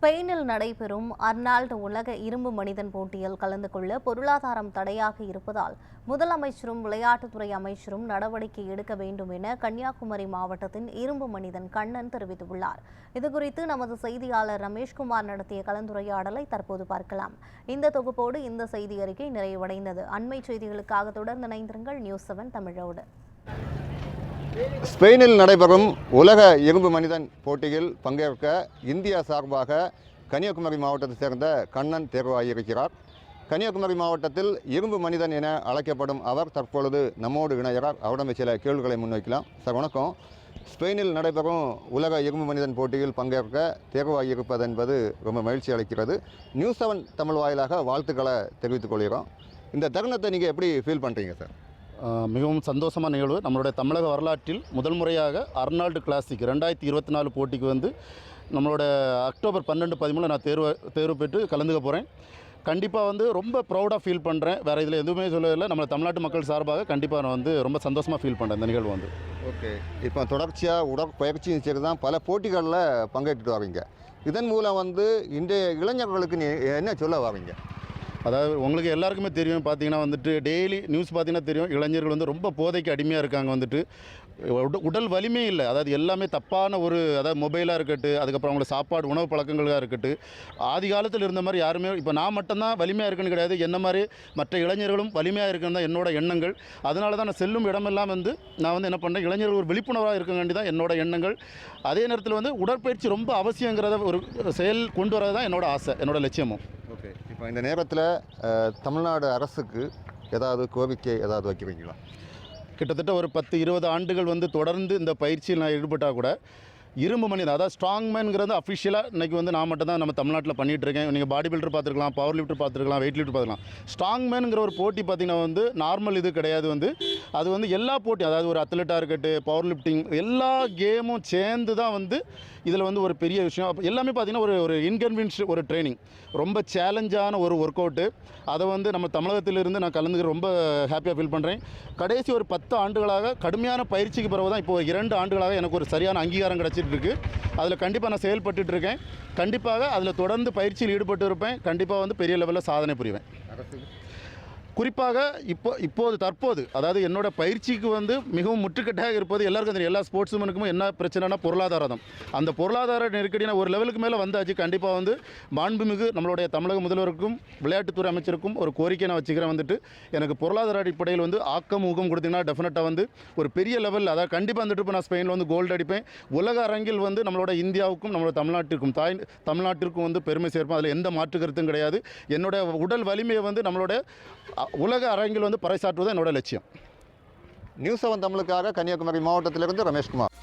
ஸ்பெயினில் நடைபெறும் அர்னால்டு உலக இரும்பு மனிதன் போட்டியில் கலந்து கொள்ள பொருளாதாரம் தடையாக இருப்பதால் முதலமைச்சரும் விளையாட்டுத்துறை அமைச்சரும் நடவடிக்கை எடுக்க வேண்டும் என கன்னியாகுமரி மாவட்டத்தின் இரும்பு மனிதன் கண்ணன் தெரிவித்துள்ளார். இதுகுறித்து நமது செய்தியாளர் ரமேஷ்குமார் நடத்திய கலந்துரையாடலை தற்போது பார்க்கலாம். இந்த தொகுப்போடு இந்த செய்தி அறிக்கை நிறைவடைந்தது. அண்மை செய்திகளுக்காக தொடர்ந்து இணைந்திருங்கள். நியூஸ் செவன் தமிழோடு. ஸ்பெயினில் நடைபெறும் உலக இரும்பு மனிதன் போட்டியில் பங்கேற்க இந்தியா சார்பாக கன்னியாகுமரி மாவட்டத்தைச் சேர்ந்த கண்ணன் தேர்வாகியிருக்கிறார். கன்னியாகுமரி மாவட்டத்தில் இரும்பு மனிதன் என அழைக்கப்படும் அவர் தற்பொழுது நம்மோடு இணைகிறார். அவரிடம் சில கேள்விகளை முன்வைக்கலாம். சார் வணக்கம். ஸ்பெயினில் நடைபெறும் உலக இரும்பு மனிதன் போட்டியில் பங்கேற்க தேர்வாகியிருப்பது என்பது ரொம்ப மகிழ்ச்சி அளிக்கிறது. நியூஸ் செவன் தமிழ் வாயிலாக வாழ்த்துக்களை தெரிவித்துக் கொள்கிறோம். இந்த தருணத்தை நீங்கள் எப்படி ஃபீல் பண்ணுறீங்க சார்? மிகவும் சந்தோஷமான நிகழ்வு. நம்மளுடைய தமிழக வரலாற்றில் முதல் முறையாக அர்னால்டு கிளாசிக் ரெண்டாயிரத்தி இருபத்தி நாலு போட்டிக்கு வந்து நம்மளோட அக்டோபர் பன்னெண்டு பதிமூணு நான் தேர்வு தேர்வு பெற்று கலந்துக்க போகிறேன் கண்டிப்பாக வந்து ரொம்ப ப்ரௌடாக ஃபீல் பண்ணுறேன் வேறு இதில் எதுவுமே சொல்லவில்லை. நம்ம தமிழ்நாட்டு மக்கள் சார்பாக கண்டிப்பாக நான் வந்து ரொம்ப சந்தோஷமாக ஃபீல் பண்ணுறேன் இந்த நிகழ்வு வந்து. ஓகே. இப்போ தொடர்ச்சியாக உடற்பயிற்சியும் சரி தான் பல போட்டிகளில் பங்கேற்றுட்டு வரீங்க இதன் மூலம் வந்து இன்றைய இளைஞர்களுக்கு நீ என்ன சொல்ல வரீங்க அதாவது உங்களுக்கு எல்லாருக்குமே தெரியும் பார்த்தீங்கன்னா வந்துட்டு டெய்லி நியூஸ் பார்த்தீங்கன்னா தெரியும். இளைஞர்கள் வந்து ரொம்ப போதைக்கு அடிமையாக இருக்காங்க வந்துட்டு. உடல் வலிமை இல்லை. அதாவது எல்லாமே தப்பான ஒரு அதாவது மொபைலாக இருக்கட்டும் அதுக்கப்புறம் அவங்களோட சாப்பாடு உணவு பழக்கங்களாக இருக்கட்டும் ஆதி காலத்தில் இருந்த மாதிரி யாருமே இப்போ நான் மட்டும்தான் வலிமையாக இருக்குன்னு கிடையாது. என்ன மாதிரி மற்ற இளைஞர்களும் வலிமையாக இருக்குன்னு தான் என்னோட எண்ணங்கள். அதனால தான் நான் செல்லும் இடமெல்லாம் வந்து நான் வந்து என்ன பண்ணேன் இளைஞர்கள் ஒரு விழிப்புணர்வாக இருக்கங்காண்டி தான் என்னோட எண்ணங்கள். அதே நேரத்தில் வந்து உடற்பயிற்சி ரொம்ப அவசியங்கிறத ஒரு செயல் கொண்டு வரது தான் என்னோட ஆசை என்னோட லட்சியமும். ஓகே. இப்போ இந்த நேரத்தில் தமிழ்நாடு அரசுக்கு ஏதாவது கோரிக்கை ஏதாவது வைக்கிறீங்களா? கிட்டத்தட்ட ஒரு பத்து இருபது ஆண்டுகள் வந்து தொடர்ந்து இந்த பயிற்சியில் நான் ஈடுபட்டால் கூட இரும்பு மனிதன் அதாவது ஸ்ட்ராங் மேன்ங்கிறது அஃபிஷியலாக இன்றைக்கி வந்து நான் மட்டும் தான் நம்ம தமிழ்நாட்டில் பண்ணிகிட்டு இருக்கேன். நீங்கள் பாடி பில்டர் பார்த்துருக்கலாம் பவர் லிஃப்டர் பார்த்துருக்கலாம் வெயிட் லிஃப்ட் பார்த்துக்கலாம் ஸ்ட்ராங் மேனுங்கிற ஒரு போட்டி பார்த்திங்கன்னா வந்து நார்மல் இது கிடையாது வந்து. அது வந்து எல்லா போட்டியும் அதாவது ஒரு அத்லெட்டாக இருக்கட்டும் பவர் லிஃப்டிங் எல்லா கேமும் சேர்ந்து தான் வந்து இதில் வந்து ஒரு பெரிய விஷயம். அப்போ எல்லாமே பார்த்திங்கன்னா ஒரு ஒரு இன்கன்வீன்ஸ் ஒரு ட்ரைனிங் ரொம்ப சேலஞ்சான ஒரு ஒர்க் அவுட்டு அதை வந்து நம்ம தமிழகத்திலிருந்து நான் கலந்துக்க ரொம்ப ஹாப்பியாக ஃபீல் பண்ணுறேன் கடைசி ஒரு பத்து ஆண்டுகளாக கடுமையான பயிற்சிக்கு பிறகு தான் இப்போ இரண்டு ஆண்டுகளாக எனக்கு ஒரு சரியான அங்கீகாரம் கிடச்சிட்டு இருக்கு. அதில் கண்டிப்பாக நான் செயல்பட்டு இருக்கேன். கண்டிப்பாக அதில் தொடர்ந்து பயிற்சியில் ஈடுபட்டு இருப்பேன். கண்டிப்பாக வந்து பெரிய லெவலில் சாதனை புரிவேன். அரசுக்கு குறிப்பாக இப்போ இப்போது தற்போது அதாவது என்னோட பயிற்சிக்கு வந்து மிகவும் முற்றுக்கட்டாக இருப்பது எல்லாருக்கும் தெரியும். எல்லா ஸ்போர்ட்ஸ்மேனுக்கும் என்ன பிரச்சனைனா பொருளாதாரம் அந்த பொருளாதார நெருக்கடினா ஒரு லெவலுக்கு மேலே வந்தாச்சு கண்டிப்பாக வந்து மாண்புமிகு நம்மளுடைய தமிழக முதல்வருக்கும் விளையாட்டுத்துறை அமைச்சருக்கும் ஒரு கோரிக்கை நான் வச்சுக்கிறேன் வந்துட்டு. எனக்கு பொருளாதார அடிப்படையில் வந்து ஆக்கம் ஊக்கம் கொடுத்தீங்கன்னா டெஃபினட்டாக வந்து ஒரு பெரிய லெவலில் அதாவது கண்டிப்பாக வந்துட்டு இப்போ நான் ஸ்பெயினில் வந்து கோல்டு அடிப்பேன். உலக அரங்கில் வந்து நம்மளோட இந்தியாவுக்கும் நம்மளோட தமிழ்நாட்டிற்கும் தாய் தமிழ்நாட்டிற்கும் வந்து பெருமை சேர்ப்போம் அதில் எந்த மாற்று கருத்தும் கிடையாது. என்னோட உடல் வலிமையை வந்து நம்மளோட உலக அரங்கில் வந்து பறைசாற்றுவது என்னோட லட்சியம். நியூஸ் செவன் தமிழுக்காக கன்னியாகுமரி மாவட்டத்திலிருந்து ரமேஷ்குமார்.